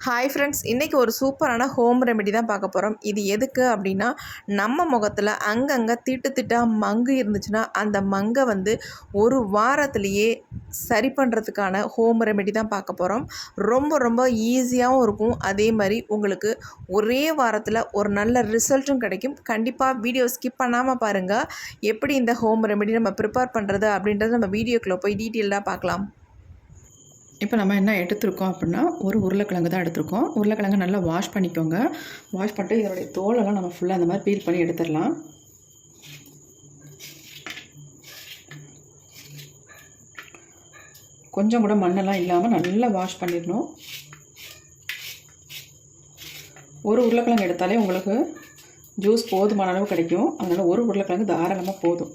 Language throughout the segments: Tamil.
ஹாய் ஃப்ரெண்ட்ஸ் இன்றைக்கி ஒரு சூப்பரான ஹோம் ரெமெடி தான் பார்க்க போகிறோம் இது எதுக்கு அப்படின்னா நம்ம முகத்தில் அங்கங்கே திட்டு திட்டாக மங்கு இருந்துச்சுன்னா அந்த மங்கை வந்து ஒரு வாரத்துலேயே சரி பண்ணுறதுக்கான ஹோம் ரெமெடி தான் பார்க்க போகிறோம் ரொம்ப ரொம்ப ஈஸியாகவும் இருக்கும். அதே மாதிரி உங்களுக்கு ஒரே வாரத்தில் ஒரு நல்ல ரிசல்ட்டும் கிடைக்கும். கண்டிப்பாக வீடியோ ஸ்கிப் பண்ணாமல் பாருங்கள் எப்படி இந்த ஹோம் ரெமெடி நம்ம ப்ரிப்பேர் பண்ணுறது அப்படின்றத நம்ம வீடியோக்குள்ளே போய் டீட்டெயிலாக பார்க்கலாம். இப்போ நம்ம என்ன எடுத்திருக்கோம் அப்படின்னா ஒரு உருளைக்கிழங்கு தான் எடுத்திருக்கோம். உருளைக்கிழங்கு நல்லா வாஷ் பண்ணிக்கோங்க. வாஷ் பண்ணிட்டு இதனுடைய தோலெல்லாம் நம்ம ஃபுல்லாக அந்த மாதிரி பீல் பண்ணி எடுத்துடலாம். கொஞ்சம் கூட மண்ணெல்லாம் இல்லாமல் நல்லா வாஷ் பண்ணிடணும். ஒரு உருளைக்கிழங்கு எடுத்தாலே உங்களுக்கு ஜூஸ் போதுமான அளவு கிடைக்கும். அதனால் ஒரு உருளைக்கிழங்கு தாராளமாக போதும்.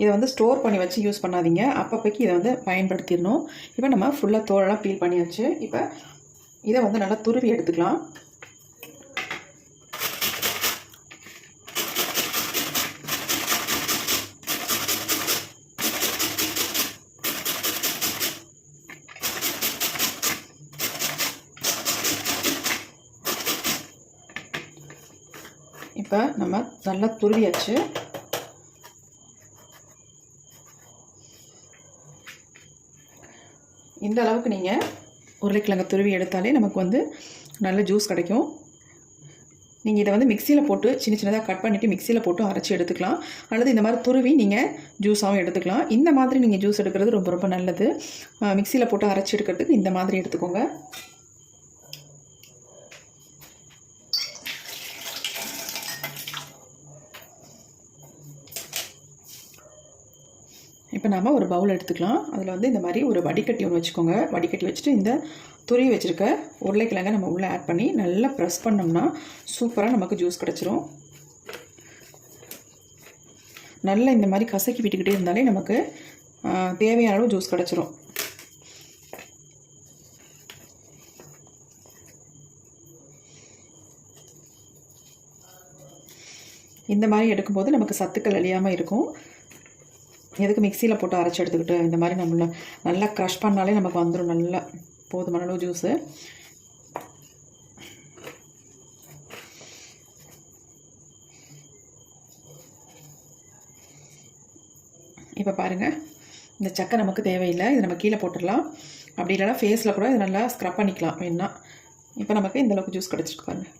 இதை வந்து ஸ்டோர் பண்ணி வச்சு யூஸ் பண்ணாதீங்க. அப்பப்போக்கு இதை வந்து பயன்படுத்திடணும். இப்போ நம்ம ஃபுல்லாக தோலெல்லாம் பீல் பண்ணியாச்சு. இப்போ இதை வந்து நல்லா துருவி எடுத்துக்கலாம். இப்போ நம்ம நல்லா துருவியாச்சு. இந்த அளவுக்கு நீங்கள் உருளைக்கிழங்கு துருவி எடுத்தாலே நமக்கு வந்து நல்ல ஜூஸ் கிடைக்கும். நீங்கள் இதை வந்து மிக்சியில் போட்டு சின்ன சின்னதாக கட் பண்ணிவிட்டு மிக்சியில் போட்டு அரைச்சி எடுத்துக்கலாம். அல்லது இந்த மாதிரி துருவி நீங்கள் ஜூஸாகவும் எடுத்துக்கலாம். இந்த மாதிரி நீங்கள் ஜூஸ் எடுக்கிறது ரொம்ப ரொம்ப நல்லது. மிக்சியில் போட்டு அரைச்சி எடுக்கிறதுக்கு இந்த மாதிரி எடுத்துக்கோங்க. இப்போ நாம் ஒரு பவுல் எடுத்துக்கலாம். அதில் வந்து இந்த மாதிரி ஒரு வடிகட்டி ஒன்று வச்சுக்கோங்க. வடிகட்டி வச்சுட்டு இந்த துருவி வச்சுருக்க உருளைக்கிழங்க நம்ம உள்ளே ஆட் பண்ணி நல்லா ப்ரெஸ் பண்ணோம்னா சூப்பராக நமக்கு ஜூஸ் கிடச்சிரும். நல்லா இந்த மாதிரி கசக்கி விட்டுக்கிட்டே இருந்தாலே நமக்கு தேவையான அளவு ஜூஸ் கிடச்சிரும். இந்த மாதிரி எடுக்கும்போது நமக்கு சத்துக்கள் அழியாமல் இருக்கும். எதுக்கு மிக்சியில் போட்டு அரைச்சி எடுத்துக்கிட்டு இந்த மாதிரி நம்மள நல்லா க்ரஷ் பண்ணாலே நமக்கு வந்துடும் நல்லா போதுமான அளவு ஜூஸு இப்போ பாருங்கள் இந்த சக்கை நமக்கு தேவையில்லை இதை நம்ம கீழே போட்டுடலாம். அப்படி இல்லைனா ஃபேஸில் கூட இதை நல்லா ஸ்க்ரப் பண்ணிக்கலாம் வேணா. இப்போ நமக்கு இந்தளவுக்கு ஜூஸ் கிடச்சிருக்கு பாருங்கள்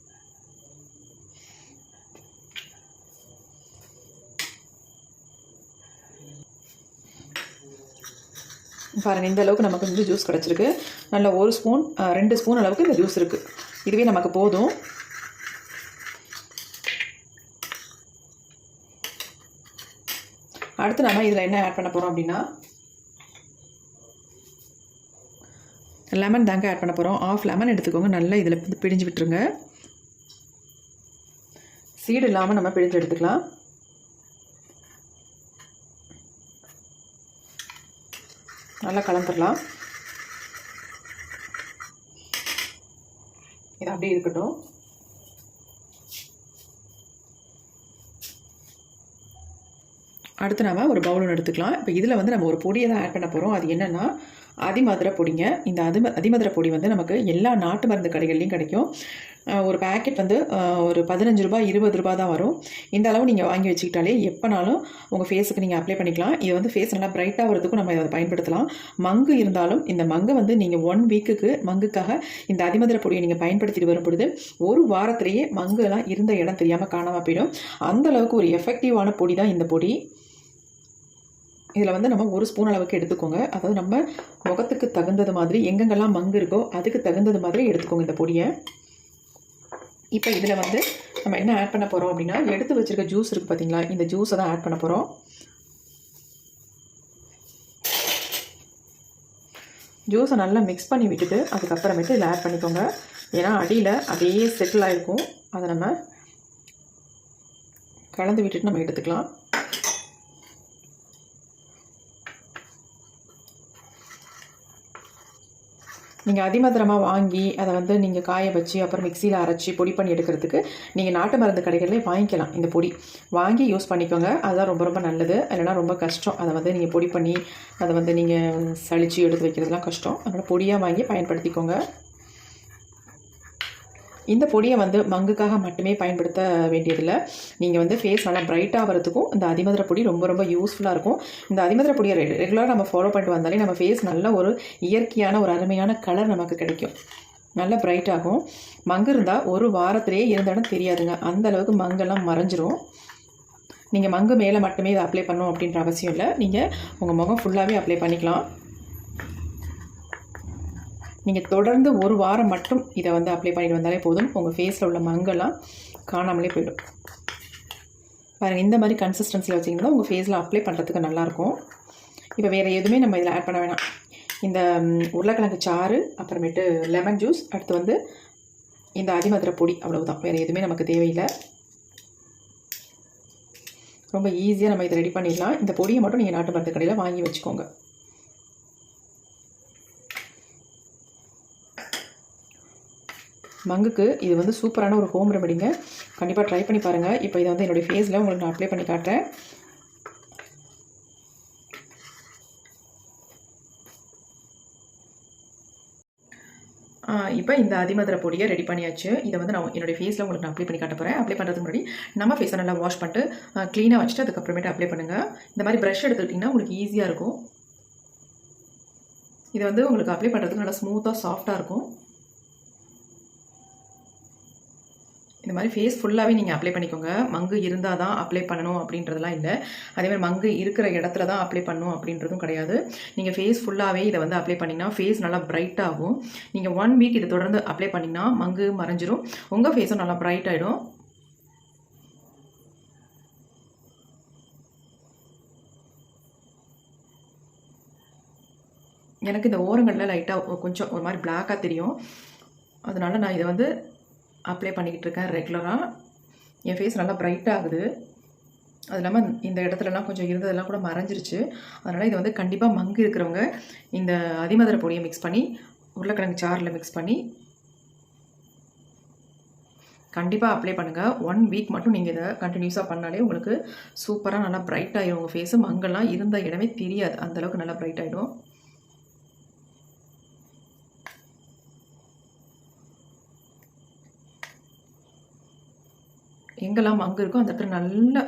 பாருங்கள் இந்த அளவுக்கு நமக்கு வந்து ஜூஸ் கிடச்சிருக்கு. நல்ல ஒரு ஸ்பூன் ரெண்டு ஸ்பூன் அளவுக்கு இந்த ஜூஸ் இருக்குது இதுவே நமக்கு போதும். அடுத்து நம்ம இதில் என்ன ஆட் பண்ண போகிறோம் அப்படின்னா லெமன் தாங்க ஆட் பண்ண போகிறோம் ஆஃப் லெமன் எடுத்துக்கோங்க. நல்லா இதில் பிடிஞ்சு விட்டுருங்க. சீடு இல்லாமல் நம்ம பிழிஞ்சு எடுத்துக்கலாம். நல்லா கலந்துடலாம் இது அப்படியே இருக்கட்டும். அடுத்து நம்ம ஒரு பவுல் எடுத்துக்கலாம். இப்போ இதில் வந்து நம்ம ஒரு பொடியை தான் ஆட் பண்ண போகிறோம் அது என்னென்னா அதிமதுரை பொடிங்க. இந்த அதி அதிமதுரை பொடி வந்து நமக்கு எல்லா நாட்டு மருந்து கடைகள்லையும் கிடைக்கும். ஒரு பேக்கெட் வந்து ஒரு பதினஞ்சு ரூபாய் இருபது ரூபா தான் வரும். இந்த அளவு நீங்கள் வாங்கி வச்சுக்கிட்டாலே எப்போனாலும் உங்கள் ஃபேஸுக்கு நீங்கள் அப்ளை பண்ணிக்கலாம். இது வந்து ஃபேஸ் நல்லா பிரைட்டாக வரதுக்கும் நம்ம இதை பயன்படுத்தலாம். மங்கு இருந்தாலும் இந்த மங்கை வந்து நீங்கள் ஒன் வீக்குக்கு மங்குக்காக இந்த அதிமதுரை பொடியை நீங்கள் பயன்படுத்திட்டு வரும் பொழுது ஒரு வாரத்திலேயே மங்குலாம் இருந்த இடம் தெரியாமல் காணாமல் போயிடும். அந்த அளவுக்கு ஒரு எஃபெக்டிவான பொடி தான் இந்த பொடி. இதில் வந்து நம்ம ஒரு ஸ்பூன் அளவுக்கு எடுத்துக்கோங்க. அதாவது நம்ம முகத்துக்கு தகுந்தது மாதிரி எங்கெங்கெல்லாம் மங்கு இருக்கோ அதுக்கு தகுந்தது மாதிரி எடுத்துக்கோங்க இந்த பொடியை. இப்போ இதில் வந்து நம்ம என்ன ஆட் பண்ண போகிறோம் அப்படின்னா எடுத்து வச்சுருக்க ஜூஸ் இருக்குது பார்த்தீங்களா? இந்த ஜூஸை தான் ஆட் பண்ண போகிறோம் ஜூஸை நல்லா மிக்ஸ் பண்ணி விட்டுட்டு அதுக்கப்புறமேட்டு இதில் ஆட் பண்ணிக்கோங்க. ஏன்னா அடியில் அதையே செட்டில் ஆகிருக்கும் அதை நம்ம கலந்து விட்டுட்டு நம்ம எடுத்துக்கலாம். நீங்கள் அதிமதுரமாக வாங்கி அதை வந்து நீங்கள் காய வச்சு அப்புறம் மிக்சியில் அரைச்சி பொடி பண்ணி எடுக்கிறதுக்கு நீங்கள் நாட்டு மருந்து கடைகளிலே வாங்கிக்கலாம் இந்த பொடி. வாங்கி யூஸ் பண்ணிக்கோங்க. அதுதான் ரொம்ப ரொம்ப நல்லது. இல்லைனா ரொம்ப கஷ்டம். அதை வந்து நீங்கள் பொடி பண்ணி அதை வந்து நீங்கள் சளிச்சு எடுத்து வைக்கிறதுலாம் கஷ்டம். அதனால் பொடியாக வாங்கி பயன்படுத்திக்கோங்க. இந்த பொடியை வந்து மங்குக்காக மட்டுமே பயன்படுத்த வேண்டியதில்லை. நீங்கள் வந்து ஃபேஸ் நல்லா பிரைட் ஆகிறதுக்கும் இந்த அதிமதுர பொடி ரொம்ப ரொம்ப யூஸ்ஃபுல்லாக இருக்கும். இந்த அதிமதுர பொடியை ரெகுலராக நம்ம ஃபாலோ பண்ணிட்டு வந்தாலே நம்ம ஃபேஸ் நல்ல ஒரு இயற்கையான ஒரு அருமையான கலர் நமக்கு கிடைக்கும். நல்ல பிரைட் ஆகும். மங்கு இருந்தால் ஒரு வாரத்திலேயே இருந்த இடம் தெரியாதுங்க. அந்த அளவுக்கு மங்கெல்லாம் மறைஞ்சிரும். நீங்கள் மங்கு மேலே மட்டுமே இதை அப்ளை பண்ணணும் அப்படின்ற அவசியம் இல்லை. நீங்கள் உங்கள் முகம் ஃபுல்லாகவே அப்ளை பண்ணிக்கலாம். நீங்கள் தொடர்ந்து ஒரு வாரம் மட்டும் இதை வந்து அப்ளை பண்ணிட்டு வந்தாலே போதும். உங்கள் ஃபேஸில் உள்ள மங்கெல்லாம் காணாமலே போயிடும். பாருங்கள் இந்த மாதிரி கன்சிஸ்டன்சியில் வச்சிங்கன்னா உங்கள் ஃபேஸில் அப்ளை பண்ணுறதுக்கு நல்லாயிருக்கும். இப்போ வேறு எதுவுமே நம்ம இதில் ஆட் பண்ண வேணாம். இந்த உருளைக்கிழங்கு சாறு அப்புறமேட்டு லெமன் ஜூஸ் அடுத்து வந்து இந்த அதிமதுரை பொடி அவ்வளவுதான். வேறு எதுவுமே நமக்கு தேவையில்லை. ரொம்ப ஈஸியாக நம்ம இதை ரெடி பண்ணிடலாம். இந்த பொடியை மட்டும் நீங்கள் நாட்டு மருந்து கடையில் வாங்கி வச்சுக்கோங்க. மங்குக்கு இது வந்து சூப்பரான ஒரு ஹோம் ரெமடிங்க. கண்டிப்பாக ட்ரை பண்ணி பாருங்கள் இப்போ இதை வந்து என்னுடைய ஃபேஸில் உங்களுக்கு நான் அப்ளை பண்ணி காட்டுறேன். இப்போ இந்த அதிமதுர பொடியை ரெடி பண்ணியாச்சு. இதை வந்து நான் என்னுடைய ஃபேஸில் உங்களுக்கு நான் அப்ளை பண்ணி காட்ட போகிறேன் அப்ளை பண்ணுறதுக்கு முன்னாடி நம்ம ஃபேஸை நல்லா வாஷ் பண்ணிட்டு க்ளீனாக வச்சுட்டு அதுக்கப்புறமேட்டு அப்ளை பண்ணுங்கள் இந்த மாதிரி ப்ரஷ் எடுத்துக்கிட்டிங்கன்னா உங்களுக்கு ஈஸியாக இருக்கும். இது வந்து உங்களுக்கு அப்ளை பண்ணுறதுக்கு நல்லா ஸ்மூத்தாக சாஃப்டாக இருக்கும். இந்த மாதிரி ஃபேஸ் ஃபுல்லாகவே நீங்கள் அப்ளை பண்ணிக்கோங்க. மங்கு இருந்தால் தான் அப்ளை பண்ணணும் அப்படின்றதெல்லாம் இல்லை. அதே மாதிரி மங்கு இருக்கிற இடத்துல தான் அப்ளை பண்ணணும் அப்படின்றதும் கிடையாது. நீங்கள் ஃபேஸ் ஃபுல்லாகவே இதை வந்து அப்ளை பண்ணிங்கன்னா ஃபேஸ் நல்லா பிரைட்டாகும் நீங்கள் ஒன் வீக் இதை தொடர்ந்து அப்ளை பண்ணிங்கன்னா மங்கு மறைஞ்சிரும். உங்கள் ஃபேஸும் நல்லா பிரைட் ஆகிடும் எனக்கு இந்த ஓரங்களில் லைட்டாக கொஞ்சம் ஒரு மாதிரி பிளாக்காக தெரியும். அதனால நான் இதை வந்து அப்ளை பண்ணிக்கிட்டு இருக்கேன் ரெகுலராக என் ஃபேஸ் நல்லா பிரைட் ஆகுது. அது இல்லாமல் இந்த இடத்துலலாம் கொஞ்சம் இருந்ததெல்லாம் கூட மறைஞ்சிருச்சு. அதனால் இது வந்து கண்டிப்பாக மங்கு இருக்கிறவங்க இந்த அதிமதுரை பொடியை மிக்ஸ் பண்ணி உருளைக்கிழங்கு சாரில் மிக்ஸ் பண்ணி கண்டிப்பாக அப்ளை பண்ணுங்கள் ஒன் வீக் மட்டும் நீங்கள் இதை கண்டினியூஸாக பண்ணாலே உங்களுக்கு சூப்பராக நல்லா பிரைட் ஆகிடும் உங்கள் ஃபேஸு மங்கெல்லாம் இருந்த இடமே தெரியாது. அந்தளவுக்கு நல்லா பிரைட் ஆகிடும் எங்கெல்லாம் மங்கு இருக்கோ அந்த இடத்துல நல்லா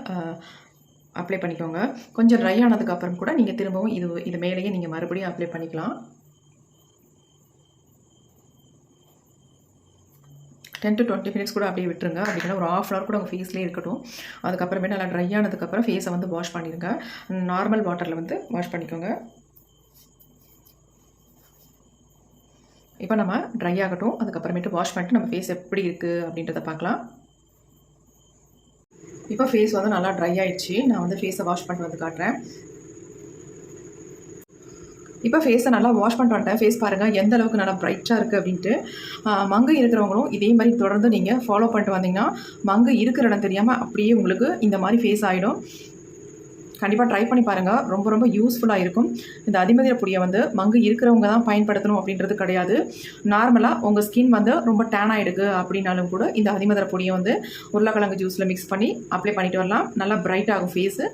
அப்ளை பண்ணிக்கோங்க. கொஞ்சம் ட்ரை ஆனதுக்கப்புறம் கூட நீங்கள் திரும்பவும் இது இது மேலேயே நீங்கள் மறுபடியும் அப்ளை பண்ணிக்கலாம். டென் டு டுவெண்ட்டி மினிட்ஸ் கூட அப்படியே விட்டுருங்க. அப்படின்னா ஒரு ஆஃப் ஹவர் கூட உங்கள் ஃபேஸ்லேயே இருக்கட்டும். அதுக்கப்புறமே நல்லா ட்ரை ஆனதுக்கப்புறம் ஃபேஸை வந்து வாஷ் பண்ணிடுங்க நார்மல் வாட்டரில் வந்து வாஷ் பண்ணிக்கோங்க. இப்போ நம்ம ட்ரை ஆகட்டும். அதுக்கப்புறமேட்டு வாஷ் பண்ணிட்டு நம்ம ஃபேஸ் எப்படி இருக்குது அப்படின்றத பார்க்கலாம். இப்போ ஃபேஸ் வந்து நல்லா ட்ரை ஆயிடுச்சு. நான் வந்து ஃபேஸை வாஷ் பண்ணிட்டு வந்து காட்டுறேன். இப்போ ஃபேஸை நல்லா வாஷ் பண்ணிட்டு வந்துட்டேன். ஃபேஸ் பாருங்கள் எந்த அளவுக்கு நல்லா பிரைட்டாக இருக்குது அப்படின்ட்டு. மங்கு இருக்கிறவங்களும் இதே மாதிரி தொடர்ந்து நீங்கள் ஃபாலோ பண்ணிட்டு வந்தீங்கன்னா மங்கு இருக்கிற இடம் தெரியாமல் அப்படியே உங்களுக்கு இந்த மாதிரி ஃபேஸ் ஆகிடும் கண்டிப்பாக ட்ரை பண்ணி பாருங்கள் ரொம்ப ரொம்ப யூஸ்ஃபுல்லாக இருக்கும். இந்த அதிமதிர பொடியை வந்து மங்கு இருக்கிறவங்க தான் பயன்படுத்தணும் அப்படின்றது கிடையாது. நார்மலாக உங்கள் ஸ்கின் வந்து ரொம்ப டேன் ஆகிடுது அப்படின்னாலும் கூட இந்த அதிமதிர பொடியை வந்து உருளைக்கிழங்கு ஜூஸில் மிக்ஸ் பண்ணி அப்ளை பண்ணிட்டு வரலாம். நல்லா பிரைட் ஆகும் ஃபேஸு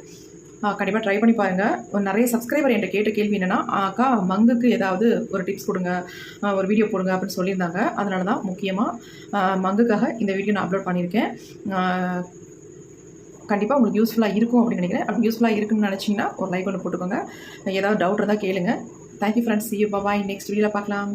கண்டிப்பாக ட்ரை பண்ணி பாருங்கள் நிறைய சப்ஸ்கிரைபர் என்கிட்ட கேட்ட கேள்வி என்னென்னா அக்கா மங்குக்கு ஏதாவது ஒரு டிப்ஸ் கொடுங்க. ஒரு வீடியோ போடுங்க அப்படின்னு சொல்லியிருந்தாங்க. அதனால தான் முக்கியமாக மங்குக்காக இந்த வீடியோ நான் அப்லோட் பண்ணியிருக்கேன். கண்டிப்பாக உங்களுக்கு யூஸ்ஃபுல்லாக இருக்கும் அப்படின்னு நினைக்கிறேன். அப்படி யூஸ்ஃபுல்லாக இருக்குன்னு நினச்சிங்கன்னா ஒரு லைக் ஒன்று போட்டுக்கோங்க. ஏதாவது டவுட் இருந்தால் கேளுங்க. Thank you friends see you bye next வீடியோவில் பார்க்கலாம்.